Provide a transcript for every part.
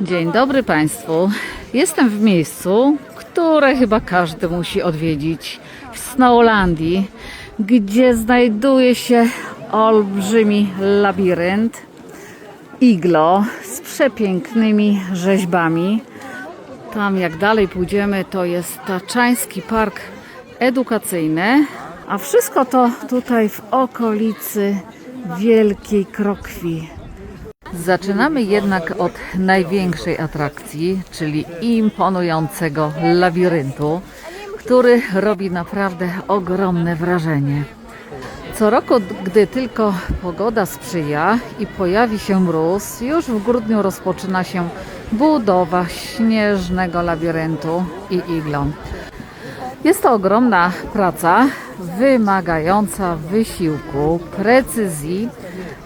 Dzień dobry Państwu. Jestem w miejscu, które chyba każdy musi odwiedzić w Snowlandii, gdzie znajduje się olbrzymi labirynt iglo z przepięknymi rzeźbami. Tam jak dalej pójdziemy, to jest Taczański Park Edukacyjny, a wszystko to tutaj w okolicy Wielkiej Krokwi. Zaczynamy jednak od największej atrakcji, czyli imponującego labiryntu, który robi naprawdę ogromne wrażenie. Co roku, gdy tylko pogoda sprzyja i pojawi się mróz, już w grudniu rozpoczyna się budowa śnieżnego labiryntu i iglą. Jest to ogromna praca, wymagająca wysiłku, precyzji,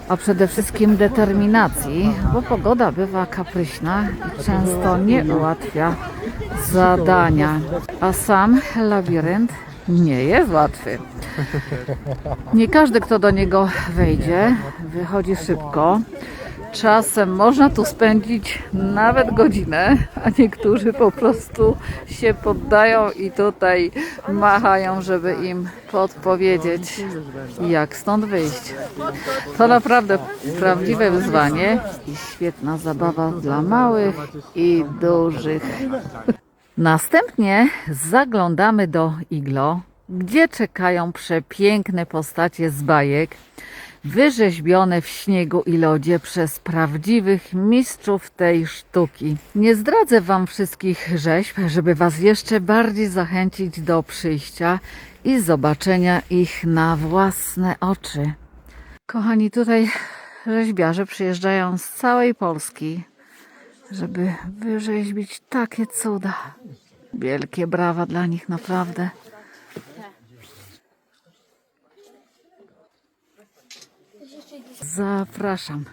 a przede wszystkim determinacji, bo pogoda bywa kapryśna i często nie ułatwia zadania. A sam labirynt nie jest łatwy. Nie każdy, kto do niego wejdzie, wychodzi szybko. Czasem można tu spędzić nawet godzinę, a niektórzy po prostu się poddają i tutaj machają, żeby im podpowiedzieć, jak stąd wyjść. To naprawdę prawdziwe wyzwanie i świetna zabawa dla małych i dużych. Następnie zaglądamy do iglo, gdzie czekają przepiękne postacie z bajek, wyrzeźbione w śniegu i lodzie przez prawdziwych mistrzów tej sztuki. Nie zdradzę Wam wszystkich rzeźb, żeby Was jeszcze bardziej zachęcić do przyjścia i zobaczenia ich na własne oczy. Kochani, tutaj rzeźbiarze przyjeżdżają z całej Polski, żeby wyrzeźbić takie cuda. Wielkie brawa dla nich, naprawdę. Zapraszam.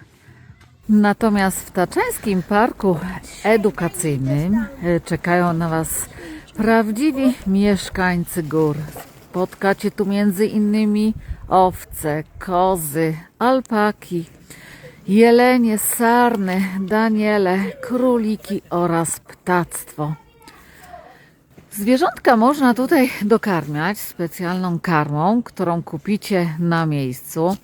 Natomiast w Taczańskim Parku Edukacyjnym e, czekają na Was prawdziwi mieszkańcy gór. Spotkacie tu między innymi owce, kozy, alpaki, jelenie, sarny, daniele, króliki oraz ptactwo. Zwierzątka można tutaj dokarmiać specjalną karmą, którą kupicie na miejscu.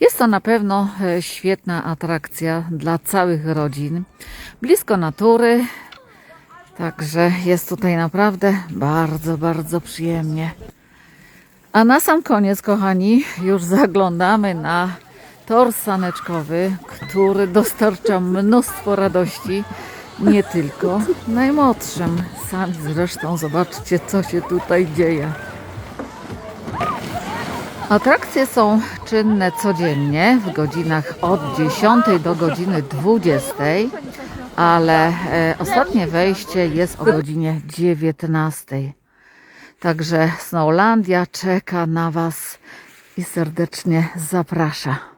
Jest to na pewno e, świetna atrakcja dla całych rodzin. Blisko natury, także jest tutaj naprawdę bardzo, bardzo przyjemnie. A na sam koniec, kochani, już zaglądamy na tor saneczkowy, który dostarcza mnóstwo radości. Nie tylko najmłodszym. Sami zresztą zobaczcie, co się tutaj dzieje. Atrakcje są czynne codziennie w godzinach od 10 do godziny 20, ale e, ostatnie wejście jest o godzinie 19. Także Snowlandia czeka na Was i serdecznie zaprasza.